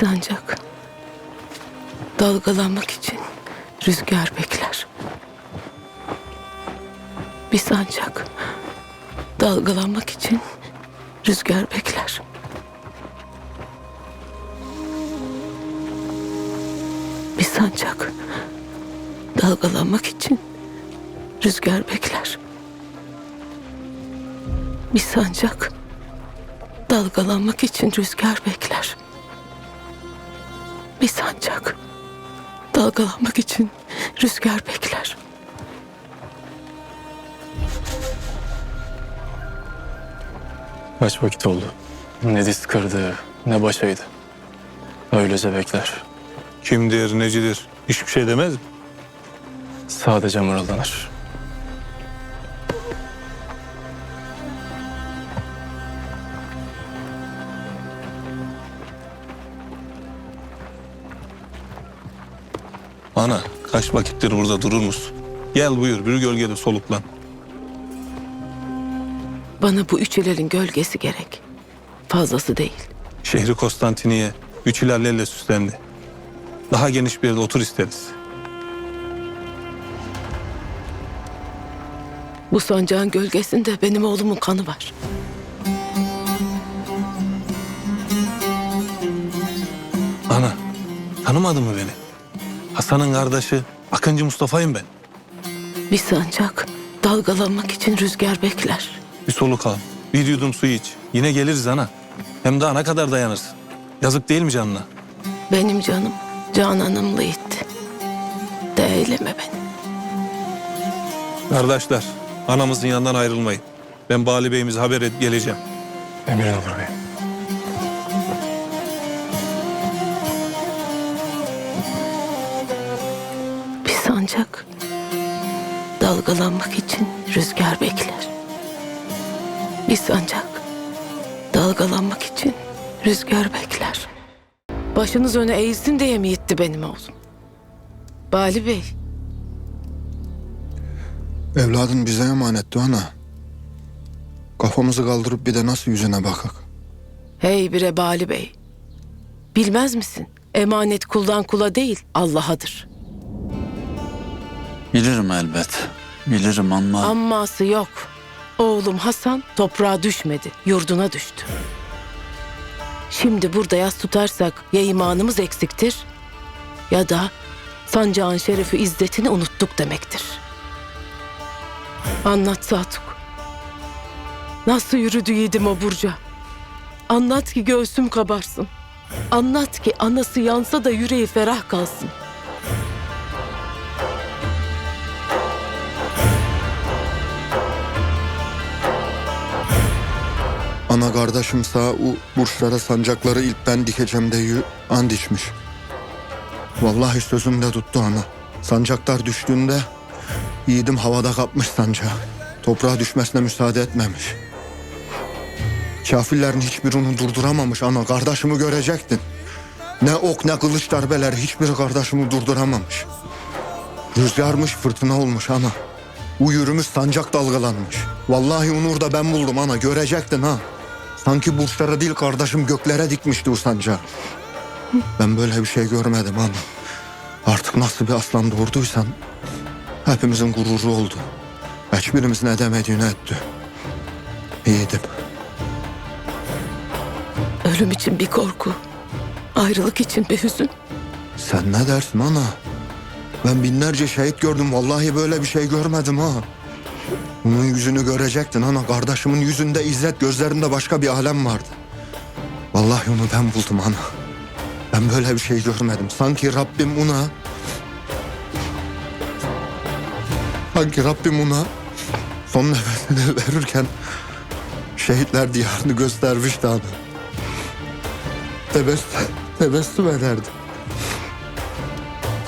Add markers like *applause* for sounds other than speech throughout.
sancak dalgalanmak için rüzgar bekler. Bir sancak dalgalanmak için rüzgar bekler. Bir sancak dalgalanmak için rüzgar bekler. Bir sancak dalgalanmak için rüzgar bekler. Bir sancak dalgalanmak için rüzgar bekler. Kaç vakit oldu? Ne diz kırdı, ne başaydı. Öylece bekler. Kimdir, necidir? Hiçbir şey demez mi? Sadece mırıldanır. Ana, kaç vakittir burada durur musun? Gel buyur, bir gölgede soluklan. Bana bu üç hilalin gölgesi gerek. Fazlası değil. Şehri Konstantiniye üç hilallerle süslendi. Daha geniş bir yerde otur isteriz. Bu sancağın gölgesinde benim oğlumun kanı var. Ana, tanımadın mı beni? Hasan'ın kardeşi Akıncı Mustafa'yım ben. Bir sancak dalgalanmak için rüzgar bekler. Bir soluk al, bir yudum su iç. Yine geliriz ana. Hem daha ne kadar dayanırsın? Yazık değil mi canına? Benim canım cananımla itti. Değleme beni. Kardeşler, anamızın yanından ayrılmayın. Ben Bali Bey'imize haber et geleceğim. Emrin olur beyim. Bir sancak dalgalanmak için rüzgar bekler. Bir sancak dalgalanmak için rüzgar bekler. Başınız öne eğilsin diye mi gitti benim oğlum? Bali Bey, Evladın bize emanetti ana. Kafamızı kaldırıp bir de nasıl yüzüne bakak. hey bire Bali Bey. Bilmez misin? Emanet kuldan kula değil, Allah'adır. Bilirim elbet. Bilirim ama Amması yok. Oğlum Hasan toprağa düşmedi, yurduna düştü. Şimdi burada yas tutarsak ya imanımız eksiktir ya da sancağın şerefi izzetini unuttuk demektir. Anlat Satuk. Nasıl yürüdü yiğidim o burca? Anlat ki göğsüm kabarsın. Anlat ki anası yansa da yüreği ferah kalsın. Ana kardeşim sağ u burçlara sancakları ilk ben dikeceğim deyü and içmiş. Vallahi sözünde tuttu ana. Sancaklar düştüğünde yiğidim havada kapmış sancağı. Toprağa düşmesine müsaade etmemiş. Kafirlerin hiçbirini durduramamış ana. Kardeşimi görecektin. Ne ok ne kılıç darbeler hiçbiri kardeşimi durduramamış. Rüzgarmış fırtına olmuş ana. Yürümüş sancak dalgalanmış. Vallahi Onur da ben buldum ana görecektin ha. Sanki burçlara değil kardeşim göklere dikmişti o sancağı. Ben böyle bir şey görmedim ana. Artık nasıl bir aslan doğurduysan hepimizin gururu oldu. Hiçbirimizin edemediğini etti. İyiydim. Ölüm için bir korku, ayrılık için bir hüzün. Sen ne dersin ana? Ben binlerce şehit gördüm. Vallahi böyle bir şey görmedim ha. Onun yüzünü görecektin ana. Kardeşimin yüzünde izzet, gözlerinde başka bir alem vardı. Vallahi onu ben buldum ana. Ben böyle bir şey görmedim. Sanki Rabbim ona... Sanki Rabbim ona son nefesini *laughs* verirken şehitler diyarını göstermişti ana. Tebessüm, tebessüm ederdi.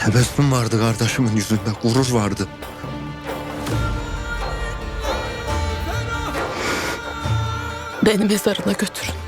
Tebessüm vardı kardeşimin yüzünde, gurur vardı. Beni mezarına götürün.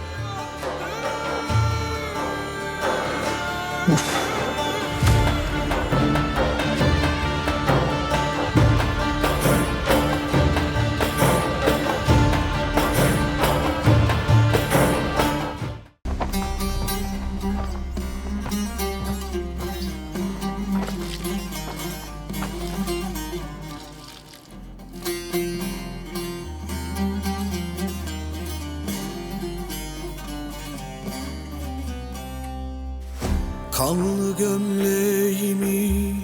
Gömleğimi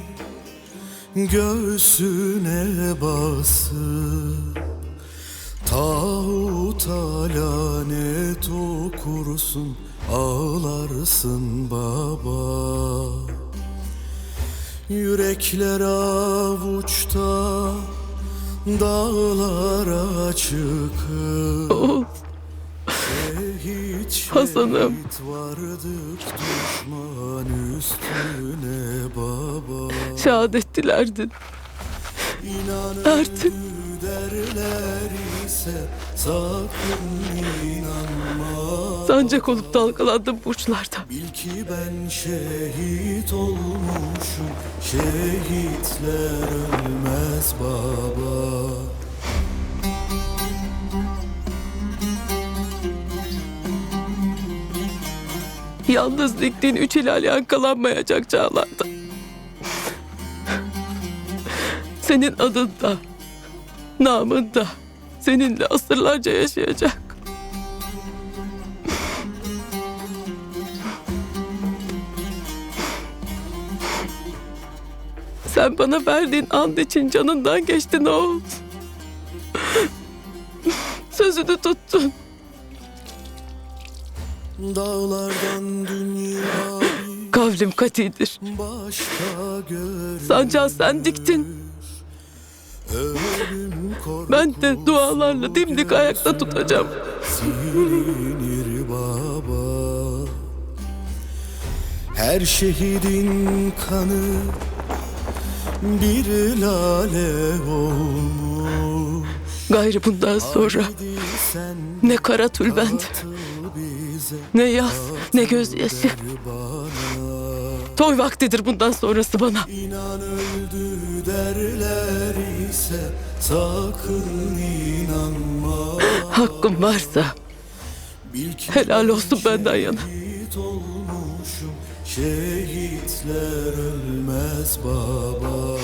göğsüne basıp Tağuta lanet okursun ağlarsın baba. Yürekler avuçta dağlara çıkıp hiç Hasan'ım. şehadet dilerdin. Artık öldü derler ise sakın inanma sancak olup dalgalandım burçlarda. Bil ki ben şehit olmuşum Şehitler ölmez baba Yalnız diktiğin üç hilal yankılanmayacak çağlarda. Senin adında, namında seninle asırlarca yaşayacak. Sen bana verdiğin and için canından geçtin oğul. Sözünü tuttun. Dağlardan dünya Kavlim katidir. başka Sancağı sen diktin. Ölüm Ben de dualarla dimdik ayakta tutacağım. baba Her şehidin kanı bir lale olmuş Gayrı bundan sonra Haydi sen ne kara tülbent, ne yaz, ne gözyaşı. Toy vaktidir bundan sonrası bana. İnan öldü derler ise sakın inanma Hakkım varsa helal olsun benden yana. Şehitler ölmez baba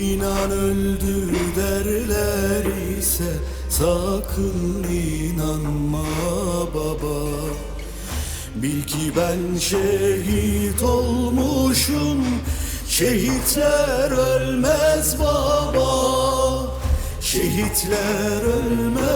İnan öldü derler ise sakın inanma baba. Bil ki ben şehit olmuşum Şehitler ölmez baba. Şehitler ölmez